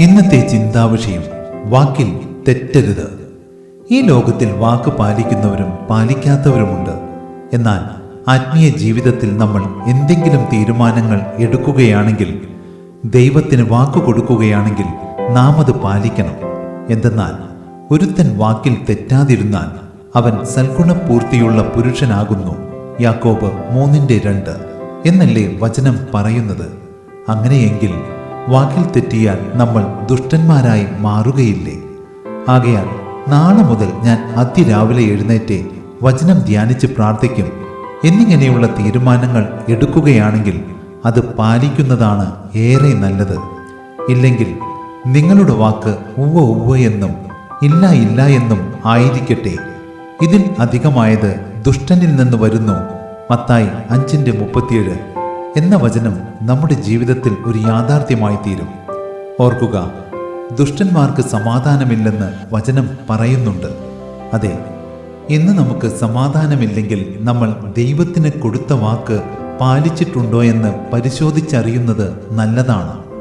ഇന്നത്തെ ചിന്താവിഷയം വാക്കിൽ തെറ്റരുത്. ഈ ലോകത്തിൽ വാക്ക് പാലിക്കുന്നവരും പാലിക്കാത്തവരുമുണ്ട്. എന്നാൽ ആത്മീയ ജീവിതത്തിൽ നമ്മൾ എന്തെങ്കിലും തീരുമാനങ്ങൾ എടുക്കുകയാണെങ്കിൽ ദൈവത്തിന് വാക്ക് കൊടുക്കുകയാണെങ്കിൽ നാം അത് പാലിക്കണം. എന്തെന്നാൽ ഒരുത്തൻ വാക്കിൽ തെറ്റാതിരുന്നാൽ അവൻ സൽഗുണപൂർത്തിയുള്ള പുരുഷനാകുന്നു. യാക്കോബ് മൂന്നിന്റെ രണ്ട് എന്നല്ലേ വചനം പറയുന്നത്? അങ്ങനെയെങ്കിൽ വാക്കിൽ തെറ്റിയാൽ നമ്മൾ ദുഷ്ടന്മാരായി മാറുകയില്ലേ? ആകയാൽ നാളെ മുതൽ ഞാൻ അതിരാവിലെ എഴുന്നേറ്റ് വചനം ധ്യാനിച്ച് പ്രാർത്ഥിക്കും. എന്നിങ്ങനെയുള്ള തീരുമാനങ്ങൾ എടുക്കുകയാണെങ്കിൽ അത് പാലിക്കുന്നതാണ് ഏറെ നല്ലത്. ഇല്ലെങ്കിൽ നിങ്ങളുടെ വാക്ക് ഉവ്വ ഉവ്വ എന്നും ഇല്ല ഇല്ല എന്നും ആയിരിക്കട്ടെ. ഇതിൽ അധികമായത് ദുഷ്ടനിൽ നിന്ന് വരുന്നു. മത്തായി അഞ്ചിന്റെ മുപ്പത്തിയേഴ്. എന്ന വചനം നമ്മുടെ ജീവിതത്തിൽ ഒരു യാഥാർത്ഥ്യമായി തീരും. ഓർക്കുക ദുഷ്ടന്മാർക്ക് സമാധാനമില്ലെന്ന് വചനം പറയുന്നുണ്ട്. അതെ ഇന്ന് നമുക്ക് സമാധാനമില്ലെങ്കിൽ നമ്മൾ ദൈവത്തിന് കൊടുത്ത വാക്ക് പാലിച്ചിട്ടുണ്ടോ എന്ന് പരിശോധിച്ചറിയുന്നത് നല്ലതാണ്.